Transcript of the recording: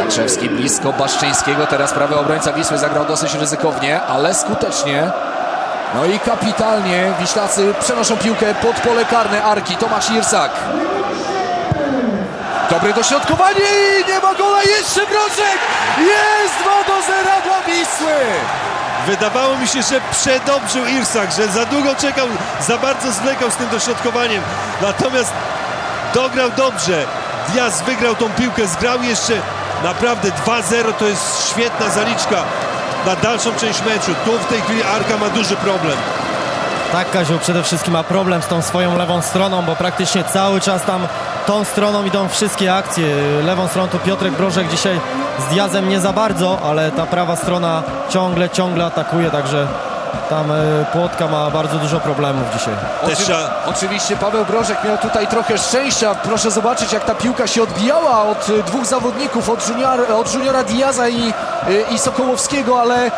Zakrzewski blisko Baszczyńskiego, teraz prawy obrońca Wisły zagrał dosyć ryzykownie, ale skutecznie. No i kapitalnie Wiślacy przenoszą piłkę pod pole karne Arki, Tomasz Irsak. Dobre dośrodkowanie i nie ma gola, jeszcze Brożek! Jest 2 do 0 dla Wisły! Wydawało mi się, że przedobrzył Irsak, że za długo czekał, za bardzo zwlekał z tym dośrodkowaniem. Natomiast dograł dobrze. Diaz wygrał tą piłkę, zgrał jeszcze naprawdę 2-0. To jest świetna zaliczka na dalszą część meczu. Tu w tej chwili Arka ma duży problem. Tak, Kaziu, przede wszystkim ma problem z tą swoją lewą stroną, bo praktycznie cały czas tam tą stroną idą wszystkie akcje. Lewą stroną to Piotrek Brożek dzisiaj z Diazem nie za bardzo, ale ta prawa strona ciągle, ciągle atakuje, także tam e, Płotka ma bardzo dużo problemów dzisiaj. Oczy- Oczywiście Paweł Brożek miał tutaj trochę szczęścia. Proszę zobaczyć, jak ta piłka się odbijała od y, dwóch zawodników, od, junior, od juniora Diaza i, y, i Sokołowskiego, ale